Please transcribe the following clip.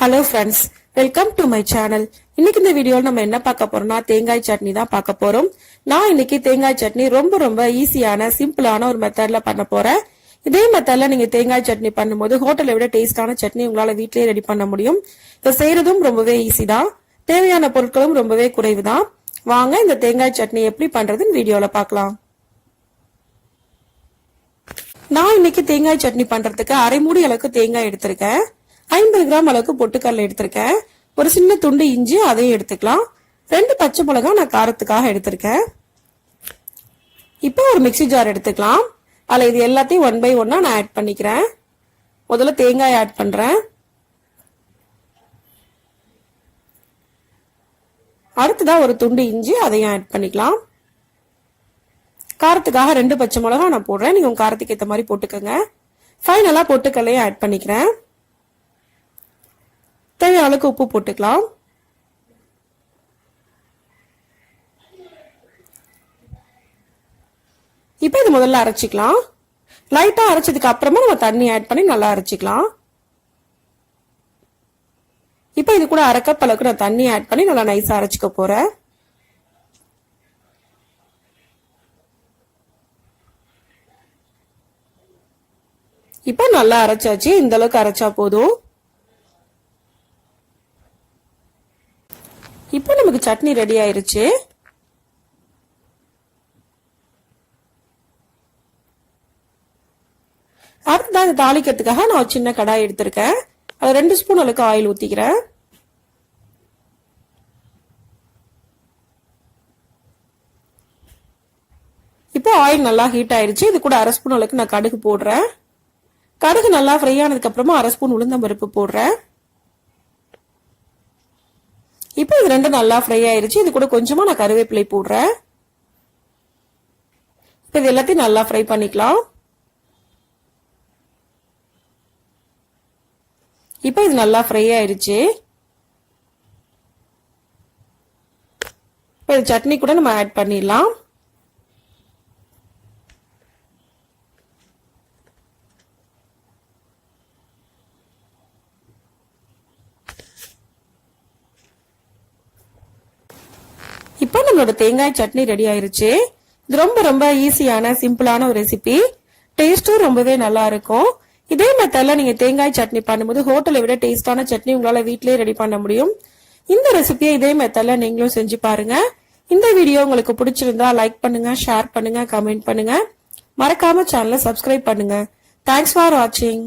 Hello friends welcome to my channel இன்னைக்கு இந்த வீடியோவில் நம்ம என்ன பார்க்க போறோம்னா தேங்காய் சட்னி தான் பார்க்க போறோம். நான் இன்னைக்கு தேங்காய் சட்னி ரொம்ப ரொம்ப ஈஸியான சிம்பிளான ஒரு மெத்தட்ல பண்ண போறேன். இதே மெத்தட்ல நீங்க தேங்காய் சட்னி பண்ணும்போது ஹோட்டலை விட டேஸ்டான சட்னி உங்களால வீட்லயே ரெடி பண்ண முடியும். இதை செய்யறதும் ரொம்பவே ஈஸி தான். தேவையான பொருட்களும் ரொம்பவே குறைவு தான். வாங்க இந்த தேங்காய் சட்னி எப்படி பண்றதுன்னு வீடியோல பார்க்கலாம். நான் இன்னைக்கு தேங்காய் சட்னி பண்றதுக்கு அரை மூடி அளவுக்கு தேங்காய் எடுத்திருக்கேன். ஐம்பது கிராம் அளவுக்கு பொட்டுக்கடலை எடுத்திருக்கேன். ஒரு சின்ன துண்டு இஞ்சி அதையும் எடுத்துக்கலாம். ரெண்டு பச்சை மிளகா நான் காரத்துக்காக எடுத்திருக்கேன். இப்போ ஒரு மிக்ஸி ஜார் எடுத்துக்கலாம். அதில் இது எல்லாத்தையும் ஒன் பை ஒன்னாக நான் ஆட் பண்ணிக்கிறேன். முதல்ல தேங்காய் ஆட் பண்ணுறேன் அடுத்ததா ஒரு துண்டு இஞ்சி அதையும் ஆட் பண்ணிக்கலாம். காரத்துக்காக ரெண்டு பச்சை மிளகா நான் போடுறேன். நீங்கள் உங்கள் காரத்துக்கு ஏற்ற மாதிரி போட்டுக்கோங்க. ஃபைனலாக பொட்டுக்கல்லையும் ஆட் பண்ணிக்கிறேன். அளவுக்கு உப்பு போட்டுக்கலாம். இப்போ இது முதல்ல அரைச்சிக்கலாம். லைட்டா அரைச்சதுக்கு அப்புறமா நம்ம தண்ணி ஆட் பண்ணி நல்லா அரைச்சிக்கலாம். இப்போ இது கூட அரை கப் அளவுக்கு நான் தண்ணி ஆட் பண்ணி நல்லா நைஸாக அரைச்சிக்க போறேன். இப்போ நல்லா அரைச்சாச்சு. இந்த அளவுக்கு அரைச்சா போதும். இப்போ நமக்கு சட்னி ரெடி ஆயிருச்சு. அடுத்ததான் இந்த தாளிக்கிறதுக்காக நான் ஒரு சின்ன கடாய் எடுத்திருக்கேன். அது ரெண்டு ஸ்பூன் அளவுக்கு ஆயில் ஊற்றிக்கிறேன் இப்போ ஆயில் நல்லா ஹீட் ஆயிருச்சு. இது கூட அரை ஸ்பூன் அளவுக்கு நான் கடுகு போடுறேன். கடுகு நல்லா ஃப்ரை ஆனதுக்கப்புறமா அரை ஸ்பூன் உளுந்தம்பருப்பு போடுறேன். இப்போ இது ரெண்டும் நல்லா ஃப்ரை ஆயிருச்சு. இது கூட கொஞ்சமா நான் கருவேப்பிலை போடுறேன். இப்போ இது எல்லாத்தையும் நல்லா ஃப்ரை பண்ணிக்கலாம். இப்போ இது நல்லா ஃப்ரை ஆயிருச்சு. இப்போ இது சட்னி கூட நம்ம ஆட் பண்ணிடலாம். இப்போ நம்மளோட தேங்காய் சட்னி ரெடி ஆயிருச்சு. இது ரொம்ப ரொம்ப ஈஸியான சிம்பிளான ஒரு ரெசிபி டேஸ்டும் ரொம்பவே நல்லா இருக்கும். இதே மெத்தட்ல நீங்க தேங்காய் சட்னி பண்ணும்போது ஹோட்டலை விட டேஸ்டான சட்னி உங்களால வீட்லயே ரெடி பண்ண முடியும். இந்த ரெசிபியை இதே மெத்தட்ல நீங்களும் செஞ்சு பாருங்க. இந்த வீடியோ உங்களுக்கு பிடிச்சிருந்தா லைக் பண்ணுங்க ஷேர் பண்ணுங்க கமெண்ட் பண்ணுங்க. மறக்காம சேனலை சப்ஸ்கிரைப் பண்ணுங்க. தேங்க்ஸ் ஃபார் வாட்சிங்